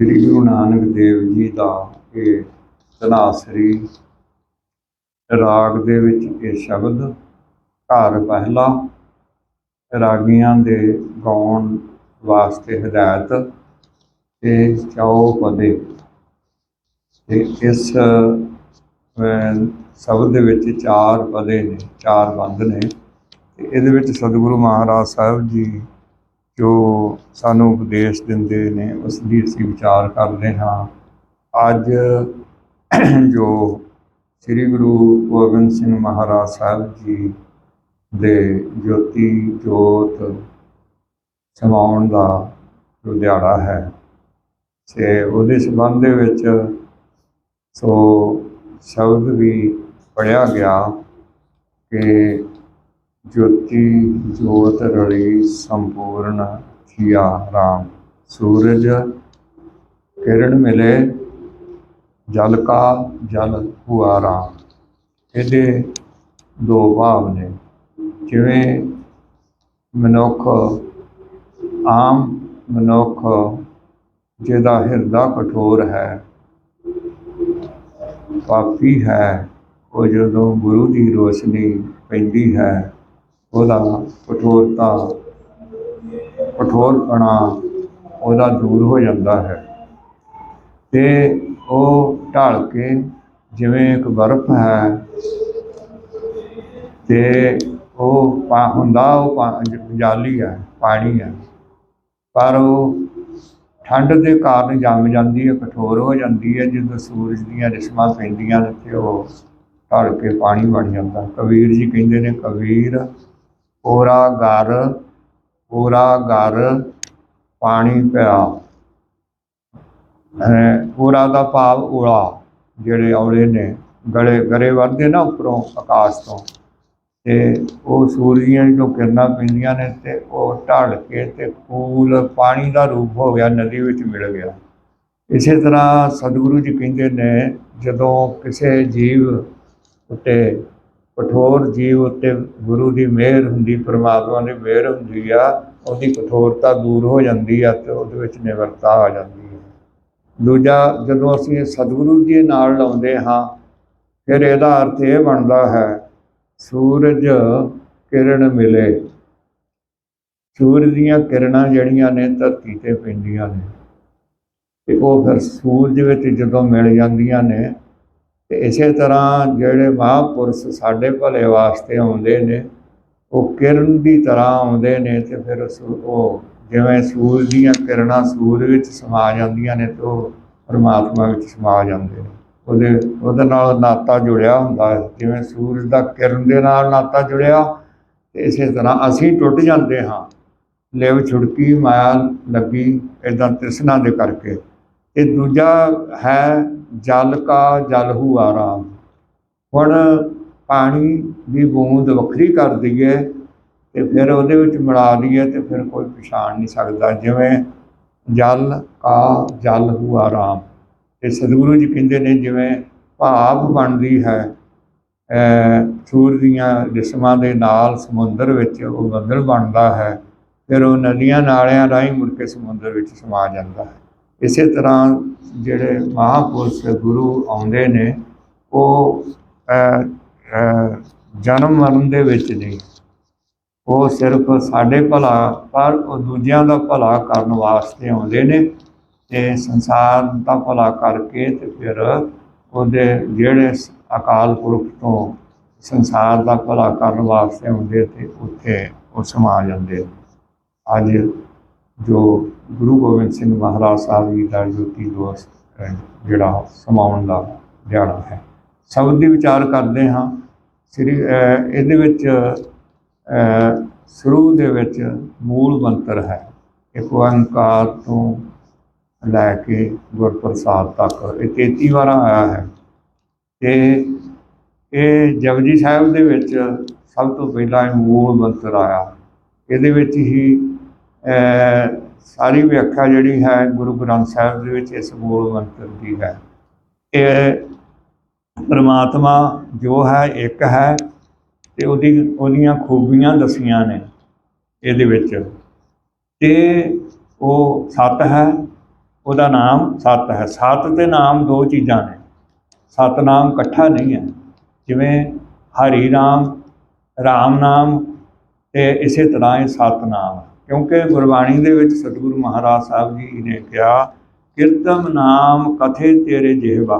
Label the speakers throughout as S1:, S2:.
S1: ਸ੍ਰੀ ਗੁਰੂ ਨਾਨਕ ਦੇਵ ਜੀ ਦਾ ਇਹ ਤਨਾਸਰੀ ਰਾਗ ਦੇ ਵਿੱਚ ਇਹ ਸ਼ਬਦ ਘਰ ਪਹਿਲਾ ਰਾਗੀਆਂ ਦੇ ਗਾਉਣ ਵਾਸਤੇ ਹਦਾਇਤ ਤੇ ਚੌ ਪਦੇ ਤੇ ਇਸ ਸ਼ਬਦ ਦੇ ਵਿੱਚ ਚਾਰ ਪਦੇ ਨੇ, ਚਾਰ ਬੰਦ ਨੇ। ਤੇ ਇਹਦੇ ਵਿੱਚ ਸਤਿਗੁਰੂ ਮਹਾਰਾਜ ਸਾਹਿਬ ਜੀ ਜੋ ਸਾਨੂੰ ਉਪਦੇਸ਼ ਦਿੰਦੇ ਨੇ ਉਸ ਦੀ ਅਸੀਂ ਵਿਚਾਰ ਕਰਦੇ ਹਾਂ। ਅੱਜ ਜੋ ਸ੍ਰੀ ਗੁਰੂ ਗੋਬਿੰਦ ਸਿੰਘ ਮਹਾਰਾਜ ਸਾਹਿਬ ਜੀ ਦੇ ਜੋਤੀ ਜੋਤ ਸਮਾਉਣ ਦਾ ਜੋ ਦਿਹਾੜਾ ਹੈ ਤੇ ਉਹਦੇ ਸੰਬੰਧ ਦੇ ਵਿੱਚ ਸੋ ਸ਼ਬਦ ਵੀ ਪੜਿਆ ਗਿਆ ਕਿ ਜੋਤੀ ਜੋਤ ਰਲੀ ਸੰਪੂਰਨ ਥਿਆ ਰਾਮ। ਸੂਰਜ ਕਿਰਨ ਮਿਲੇ, ਜਲ ਕਾ ਜਲ ਹੁਆ ਰਾਮ। ਇਹਦੇ ਦੋ ਭਾਵ ਨੇ। ਜਿਵੇਂ ਮਨੁੱਖ ਆਮ ਮਨੁੱਖ ਜਿਹਦਾ ਹਿਰਦਾ ਕਠੋਰ ਹੈ, ਪਾਪੀ ਹੈ, ਉਹ ਜਦੋਂ ਗੁਰੂ ਦੀ ਰੋਸ਼ਨੀ ਪੈਂਦੀ ਹੈ ਉਹਦਾ ਕਠੋਰਤਾ ਕਠੋਰਪਣਾ ਉਹਦਾ ਦੂਰ ਹੋ ਜਾਂਦਾ ਹੈ। ਤੇ ਉਹ ਢਲ ਕੇ ਜਿਵੇਂ ਇੱਕ ਬਰਫ਼ ਹੈ, ਤੇ ਉਹ ਪਾ, ਹੁੰਦਾ ਉਹ ਜਾਲੀ ਹੈ, ਪਾਣੀ ਹੈ। ਪਰ ਉਹ ਠੰਡ ਦੇ ਕਾਰਨ ਜੰਮ ਜਾਂਦੀ ਹੈ, ਕਠੋਰ ਹੋ ਜਾਂਦੀ ਹੈ, ਜਦੋਂ ਸੂਰਜ ਦੀਆਂ ਰਸਮਾਂ ਪੈਂਦੀਆਂ ਨੇ ਤੇ ਉਹ ਢਲ ਕੇ ਪਾਣੀ ਬਣ ਜਾਂਦਾ। ਕਬੀਰ ਜੀ ਕਹਿੰਦੇ ਨੇ, ਕਬੀਰ ਪੂਰਾ ਘਰ ਪੂਰਾ ਘਰ ਪਾਣੀ ਪਿਆ। ਹੈ ਦਾ ਭਾਵ ਉਲਾ ਜਿਹੜੇ ਔਲੇ ਨੇ, ਗਲੇ, ਗਰੇ ਵਰਦੇ ਨਾ ਉੱਪਰੋਂ ਆਕਾਸ਼ ਤੋਂ। ਤੇ ਉਹ ਸੂਰਜ ਦੀਆਂ ਜੋ ਕਿਰਨਾਂ ਪੈਂਦੀਆਂ ਨੇ ਤੇ ਉਹ ਢਲ ਕੇ ਤੇ ਫੂਲ ਪਾਣੀ ਦਾ ਰੂਪ ਹੋ ਗਿਆ, ਨਦੀ ਵਿੱਚ ਮਿਲ ਗਿਆ। ਇਸੇ ਤਰ੍ਹਾਂ ਸਤਿਗੁਰੂ ਜੀ ਕਹਿੰਦੇ ਨੇ, ਜਦੋਂ ਕਿਸੇ ਜੀਵ ਉੱਤੇ ਕਠੋਰ ਜੀਵ ਉੱਤੇ ਗੁਰੂ ਦੀ ਮਿਹਰ ਹੁੰਦੀ, ਪ੍ਰਮਾਤਮਾ ਦੀ ਮਿਹਰ ਹੁੰਦੀ ਆ, ਉਹਦੀ ਕਠੋਰਤਾ ਦੂਰ ਹੋ ਜਾਂਦੀ ਆ ਤੇ ਉਹਦੇ ਵਿੱਚ ਨਿਵਰਤਾ ਆ ਜਾਂਦੀ ਹੈ ਦੂਜਾ, ਜਦੋਂ ਅਸੀਂ ਸਤਿਗੁਰੂ ਜੀ ਨਾਲ ਲਾਉਂਦੇ ਹਾਂ, ਫਿਰ ਇਹਦਾ ਅਰਥ ਇਹ ਬਣਦਾ ਹੈ, ਸੂਰਜ ਕਿਰਨ ਮਿਲੇ। ਸੂਰਜ ਦੀਆਂ ਕਿਰਨਾਂ ਜਿਹੜੀਆਂ ਨੇ, ਧਰਤੀ ਤੇ ਪੈਂਦੀਆਂ ਨੇ। ਤੇ ਉਹ ਫਿਰ ਸੂਰਜ ਵਿੱਚ ਜਦੋਂ ਮਿਲ ਜਾਂਦੀਆਂ ਨੇ ਤੇ ਇਸੇ ਤਰ੍ਹਾਂ ਜਿਹੜੇ ਮਹਾਂਪੁਰਸ਼ ਸਾਡੇ ਭਲੇ ਵਾਸਤੇ ਆਉਂਦੇ ਨੇ, ਉਹ ਕਿਰਨ ਦੀ ਤਰ੍ਹਾਂ ਆਉਂਦੇ ਨੇ ਤੇ ਫਿਰ ਸੂ- ਉਹ ਜਿਵੇਂ ਸੂਰਜ ਦੀਆਂ ਕਿਰਨਾਂ ਸੂਰਜ ਵਿੱਚ ਸਮਾ ਜਾਂਦੀਆਂ ਨੇ ਤੇ ਉਹ ਪਰਮਾਤਮਾ ਵਿੱਚ ਸਮਾ ਜਾਂਦੇ ਨੇ। ਉਹਦੇ ਉਹਦੇ ਨਾਲ ਨਾਤਾ ਜੁੜਿਆ ਹੁੰਦਾ ਹੈ। ਜਿਵੇਂ ਸੂਰਜ ਦਾ ਕਿਰਨ ਦੇ ਨਾਲ ਨਾਤਾ ਜੁੜਿਆ, ਤੇ ਇਸੇ ਤਰ੍ਹਾਂ ਅਸੀਂ ਟੁੱਟ ਜਾਂਦੇ ਹਾਂ। ਲਿਵ ਛੁੜਕੀ, ਮਾਇਆ ਲੱਗੀ ਇਦਾਂ ਤ੍ਰਿਸ਼ਨਾ ਦੇ ਕਰਕੇ। ਤੇ ਦੂਜਾ ਹੈ ਜਲ ਕਾ ਜਲ ਹੂ ਆਰਾਮ। ਹੁਣ ਪਾਣੀ ਦੀ ਬੂੰਦ ਵੱਖਰੀ ਕਰ ਦਈਏ ਤੇ ਫਿਰ ਉਹਦੇ ਵਿੱਚ ਮਿਲਾ ਲਈਏ ਤੇ ਫਿਰ ਕੋਈ ਪਛਾਣ ਨਹੀਂ ਸਕਦਾ, ਜਿਵੇਂ ਜਲ ਕਾ ਜਲ ਹੂ ਆਰਾਮ। ਤੇ ਸਤਿਗੁਰੂ ਜੀ ਕਹਿੰਦੇ ਨੇ ਜਿਵੇਂ ਭਾਪ ਬਣਦੀ ਹੈ ਸੂਰ ਦੀਆਂ ਜਿਸਮਾਂ ਦੇ ਨਾਲ ਸਮੁੰਦਰ ਵਿੱਚ ਉਹ ਬੱਦਲ ਬਣਦਾ ਹੈ, ਫਿਰ ਉਹ ਨਦੀਆਂ ਨਾਲਿਆਂ ਰਾਹੀਂ ਮੁੜ ਕੇ ਸਮੁੰਦਰ ਵਿੱਚ ਸਮਾ ਜਾਂਦਾ ਹੈ। ਇਸੇ ਤਰ੍ਹਾਂ ਜਿਹੜੇ ਮਹਾਪੁਰਸ਼ ਗੁਰੂ ਆਉਂਦੇ ਨੇ, ਉਹ ਜਨਮ ਮਰਨ ਦੇ ਵਿੱਚ ਨਹੀਂ ਉਹ ਸਿਰਫ ਸਾਡੇ ਭਲਾ, ਪਰ ਉਹ ਦੂਜਿਆਂ ਦਾ ਭਲਾ ਕਰਨ ਵਾਸਤੇ ਆਉਂਦੇ ਨੇ ਤੇ ਸੰਸਾਰ ਦਾ ਭਲਾ ਕਰਕੇ ਤੇ ਫਿਰ ਉਹਦੇ ਜਿਹੜੇ ਅਕਾਲ ਪੁਰਖ ਤੋਂ ਸੰਸਾਰ ਦਾ ਭਲਾ ਕਰਨ ਵਾਸਤੇ ਆਉਂਦੇ ਤੇ ਉੱਥੇ ਉਹ ਸਮਾ ਜਾਂਦੇ ਅੱਜ ਜੋ ਗੁਰੂ ਗੋਬਿੰਦ ਸਿੰਘ ਮਹਾਰਾਜ ਸਾਹਿਬ ਜੀ ਦਾ ਜੋਤੀ ਦੋਸ ਜਿਹੜਾ ਸਮਾਉਣ ਦਾ ਦਿਹਾੜਾ ਹੈ। ਸ਼ਬਦ ਦੀ ਵਿਚਾਰ ਕਰਦੇ ਹਾਂ। ਸ੍ਰੀ ਇਹਦੇ ਵਿੱਚ ਸ਼ੁਰੂ ਦੇ ਵਿੱਚ ਮੂਲ ਮੰਤਰ ਹੈ। ਇੱਕ ਓੰਕਾਰ ਤੋਂ ਲੈ ਕੇ ਗੁਰਪ੍ਰਸਾਦ ਤੱਕ ਇਹ 33 ਵਾਰਾਂ ਆਇਆ ਹੈ। ਤੇ ਇਹ ਜਪਜੀ ਸਾਹਿਬ ਦੇ ਵਿੱਚ ਸਭ ਤੋਂ ਪਹਿਲਾਂ ਇਹ ਮੂਲ ਮੰਤਰ ਆਇਆ। ਇਹਦੇ ਵਿੱਚ ਹੀ ਸਾਰੀ ਵਿਆਖਿਆ ਜਿਹੜੀ ਹੈ ਗੁਰੂ ਗ੍ਰੰਥ ਸਾਹਿਬ ਦੇ ਵਿੱਚ ਇਸ ਮੂਲ ਮੰਤਰ ਦੀ ਹੈ। ਇਹ ਪ੍ਰਮਾਤਮਾ ਜੋ ਹੈ, ਇੱਕ ਹੈ ਤੇ ਉਹਦੀ ਉਹਦੀਆਂ ਖੂਬੀਆਂ ਦੱਸੀਆਂ ਨੇ ਇਹਦੇ ਵਿੱਚ। ਤੇ ਉਹ ਸਤ ਹੈ, ਉਹਦਾ ਨਾਮ ਸਤ ਹੈ। ਸਤ ਤੇ ਨਾਮ ਦੋ ਚੀਜ਼ਾਂ ਨੇ। ਸਤਨਾਮ ਇਕੱਠਾ ਨਹੀਂ ਹੈ। ਜਿਵੇਂ ਹਰੀ ਨਾਮ ਰਾਮ ਨਾਮ ਤੇ ਇਸੇ ਤਰ੍ਹਾਂ ਇਹ ਸੱਤ ਨਾਮ ਹੈ। ਕਿਉਂਕਿ ਗੁਰਬਾਣੀ ਦੇ ਵਿੱਚ ਸਤਿਗੁਰੂ ਮਹਾਰਾਜ ਸਾਹਿਬ ਜੀ ਨੇ ਕਿਹਾ ਕੀਰਤਮ ਨਾਮ ਕਥੇ ਤੇਰੇ ਜਿਹਵਾ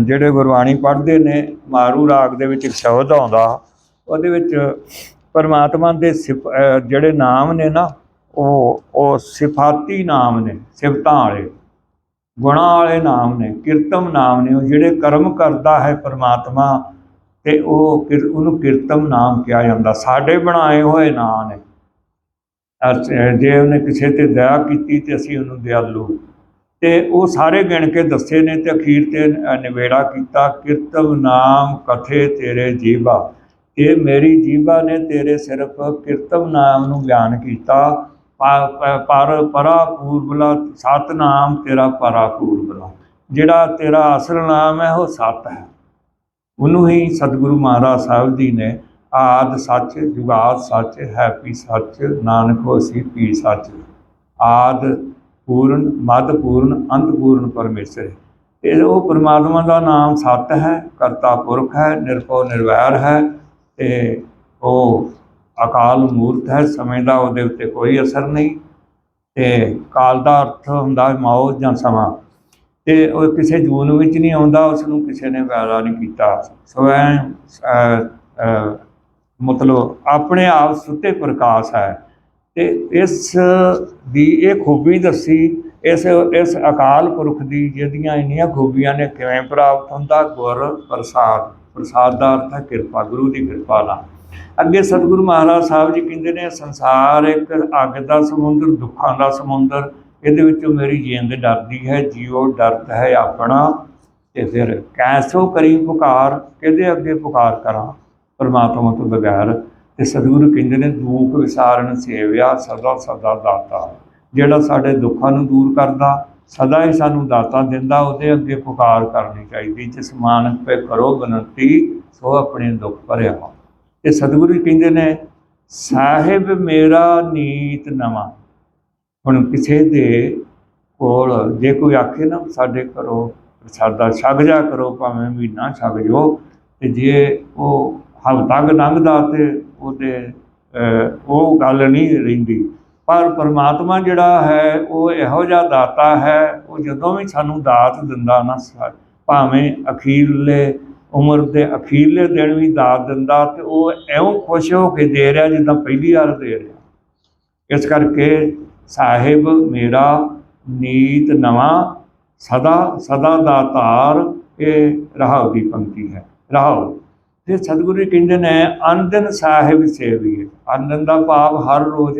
S1: ਜਿਹੜੇ ਗੁਰਬਾਣੀ ਪੜ੍ਹਦੇ ਨੇ, ਮਾਰੂ ਰਾਗ ਦੇ ਵਿੱਚ ਇੱਕ ਸ਼ਬਦ ਆਉਂਦਾ, ਉਹਦੇ ਵਿੱਚ ਪਰਮਾਤਮਾ ਦੇ ਸਿਫ- ਜਿਹੜੇ ਨਾਮ ਨੇ ਨਾ, ਉਹ ਉਹ ਸਿਫਾਤੀ ਨਾਮ ਨੇ, ਸਿਫਤਾਂ ਵਾਲੇ, ਗੁਣਾਂ ਵਾਲੇ ਨਾਮ ਨੇ ਕੀਰਤਮ ਨਾਮ ਨੇ, ਉਹ ਜਿਹੜੇ ਕਰਮ ਕਰਦਾ ਹੈ ਪਰਮਾਤਮਾ, ਤੇ ਉਹ ਕਿਰ- ਉਹਨੂੰ ਕੀਰਤਮ ਨਾਮ ਕਿਹਾ ਜਾਂਦਾ। ਸਾਡੇ ਬਣਾਏ ਹੋਏ ਨਾਮ ਨੇ। ਜੇ ਉਹਨੇ ਕਿਸੇ ਤੇ ਦਇਆ ਕੀਤੀ ਤੇ ਅਸੀਂ ਉਹਨੂੰ ਦਿਆਲੂ। ਤੇ ਉਹ ਸਾਰੇ ਗਿਣ ਕੇ ਦੱਸੇ ਨੇ ਤੇ ਅਖੀਰ ਤੇ ਨ- ਨਿਬੇੜਾ ਕੀਤਾ ਕੀਰਤਮ ਨਾਮ ਕਥੇ ਤੇਰੇ ਜੀਵਾ? ਇਹ ਮੇਰੀ ਜੀਵਾ ਨੇ ਤੇਰੇ ਸਿਰਫ ਕੀਰਤਮ ਨਾਮ ਨੂੰ ਬਿਆਨ ਕੀਤਾ। ਪਰ ਪਰਾ ਪੂਰਬਲਾ ਸਤਨਾਮ ਤੇਰਾ ਪਰਾ ਪੂਰਬਲਾ ਜਿਹੜਾ ਤੇਰਾ ਅਸਲ ਨਾਮ ਹੈ ਉਹ ਸਤ ਹੈ। ਉਹਨੂੰ ਹੀ ਸਤਿਗੁਰੂ ਮਹਾਰਾਜ ਸਾਹਿਬ ਜੀ ਨੇ ਆਦ ਸੱਚ, ਜੁਗਾਦ ਸੱਚ, ਹੈਪੀ ਸੱਚ, ਨਾਨਕ ਹੋਸੀ ਪੀ ਸੱਚ। ਆਦ ਪੂਰਨ ਮਦ ਪੂਰਨ ਅੰਤ ਪੂਰਨ ਪਰਮੇਸ਼ਰ ਇਹ ਉਹ ਪਰਮਾਤਮਾ ਦਾ ਨਾਮ ਸੱਤ ਹੈ, ਕਰਤਾ ਪੁਰਖ ਹੈ, ਨਿਰਭਉ ਨਿਰਵੈਰ ਹੈ ਤੇ ਉਹ ਅਕਾਲ ਮੂਰਤ ਹੈ, ਸਮੇਂ ਦਾ ਉਹਦੇ ਉੱਤੇ ਕੋਈ ਅਸਰ ਨਹੀਂ ਤੇ ਕਾਲ ਦਾ ਅਰਥ ਹੁੰਦਾ ਹੈ ਮੌਤ ਜਾਂ ਸਮਾਂ। ਤੇ ਉਹ ਕਿਸੇ ਜੂਨ ਵਿੱਚ ਨਹੀਂ ਆਉਂਦਾ ਉਸ ਨੂੰ ਕਿਸੇ ਨੇ ਪੈਦਾ ਨਹੀਂ ਕੀਤਾ। ਸਵੈ ਮਤਲਬ ਆਪਣੇ ਆਪ ਸੁੱਤੇ ਪ੍ਰਕਾਸ਼ ਹੈ ਤੇ ਇਸ ਦੀ ਇਹ ਖੂਬੀ ਦੱਸੀ, ਇਸ ਇਸ ਅਕਾਲ ਪੁਰਖ ਦੀ ਜਿਹਦੀਆਂ ਇੰਨੀਆਂ ਖੂਬੀਆਂ ਨੇ ਕਿਵੇਂ ਪ੍ਰਾਪਤ ਹੁੰਦਾ? ਗੁਰ ਪ੍ਰਸਾਦ। ਪ੍ਰਸਾਦ ਦਾ ਅਰਥ ਹੈ ਕਿਰਪਾ, ਗੁਰੂ ਦੀ ਕਿਰਪਾ ਨਾਲ। ਅੱਗੇ ਸਤਿਗੁਰੂ ਮਹਾਰਾਜ ਸਾਹਿਬ ਜੀ ਕਹਿੰਦੇ ਨੇ, ਸੰਸਾਰ ਇੱਕ ਅੱਗ ਦਾ ਸਮੁੰਦਰ, ਦੁੱਖਾਂ ਦਾ ਸਮੁੰਦਰ, ਇਹਦੇ ਵਿੱਚੋਂ ਮੇਰੀ ਜਿੰਦ ਡਰਦੀ ਹੈ ਜੀਉ ਡਰਤ ਹੈ ਆਪਣਾ, ਤੇ ਫਿਰ ਕੈਸੋ ਕਰੀ ਪੁਕਾਰ, ਕਿਹਦੇ ਅੱਗੇ ਪੁਕਾਰ ਕਰਾਂ? ਪਰਮਾਤਮਾ ਤੋਂ ਬਗੈਰ ਤੇ ਸਤਿਗੁਰੂ ਕਹਿੰਦੇ ਨੇ, ਦੁੱਖ ਵਿਸਾਰਨ ਸੇਵਿਆ ਸਦਾ ਸਦਾ ਦਾਤਾ। ਜਿਹੜਾ ਸਾਡੇ ਦੁੱਖਾਂ ਨੂੰ ਦੂਰ ਕਰਦਾ, ਸਦਾ ਹੀ ਸਾਨੂੰ ਦਾਤਾ ਦਿੰਦਾ, ਉਹਦੇ ਅੱਗੇ ਪੁਕਾਰ ਕਰਨੀ ਚਾਹੀਦੀ। ਜਿਸ ਮਾਨਕ ਪੇ ਕਰੋ ਬਨਤੀ, ਸੋ ਆਪਣੇ ਦੁੱਖ ਭਰਿਆ ਤੇ ਸਤਿਗੁਰੂ ਜੀ ਕਹਿੰਦੇ ਨੇ, ਸਾਹਿਬ ਮੇਰਾ ਨੀਤ ਨਵਾਂ। ਹੁਣ ਕਿਸੇ ਦੇ ਕੋਲ ਜੇ ਕੋਈ ਆਖੇ ਨਾ, ਸਾਡੇ ਘਰੋਂ ਪ੍ਰਸਾਦਾ ਛਕ ਜਾ ਕਰੋ, ਭਾਵੇਂ ਮਹੀਨਾ ਛਕ ਜੋ ਤੇ ਜੇ ਉਹ ਹਫ਼ਤਾ ਕੁ ਲੰਘਦਾ ਤੇ ਉਹਦੇ ਅਹ, ਉਹ ਗੱਲ ਨਹੀਂ ਰਹਿੰਦੀ। ਪਰ ਪਰਮਾਤਮਾ ਜਿਹੜਾ ਹੈ ਉਹ ਇਹੋ ਜਿਹਾ ਦਾਤਾ ਹੈ ਉਹ ਜਦੋਂ ਵੀ ਸਾਨੂੰ ਦਾਤ ਦਿੰਦਾ ਨਾ ਸਾ- ਭਾਵੇਂ ਅਖੀਰਲੇ ਉਮਰ ਦੇ ਅਖੀਰਲੇ ਦਿਨ ਵੀ ਦਾਤ ਦਿੰਦਾ ਤੇ ਉਹ ਐਉਂ ਖੁਸ਼ ਹੋ ਕੇ ਦੇ ਰਿਹਾ ਜਿੱਦਾਂ ਪਹਿਲੀ ਵਾਰ ਦੇ ਰਿਹਾ। ਇਸ ਕਰਕੇ ਸਾਹਿਬ ਮੇਰਾ ਨੀਤ ਨਵਾਂ ਸਦਾ ਸਦਾ ਦਾ ਧਾਰ ਇਹ ਰਹਾਉ ਦੀ ਪੰਕਤੀ ਹੈ। ਰਹਾਉ। ਫਿਰ ਸਤਿਗੁਰੂ ਜੀ ਕਹਿੰਦੇ ਨੇ ਅੰਦਨ ਸਾਹਿਬ ਸੇਵੀਏ। ਅੰਦਨ ਦਾ ਭਾਵ ਹਰ ਰੋਜ਼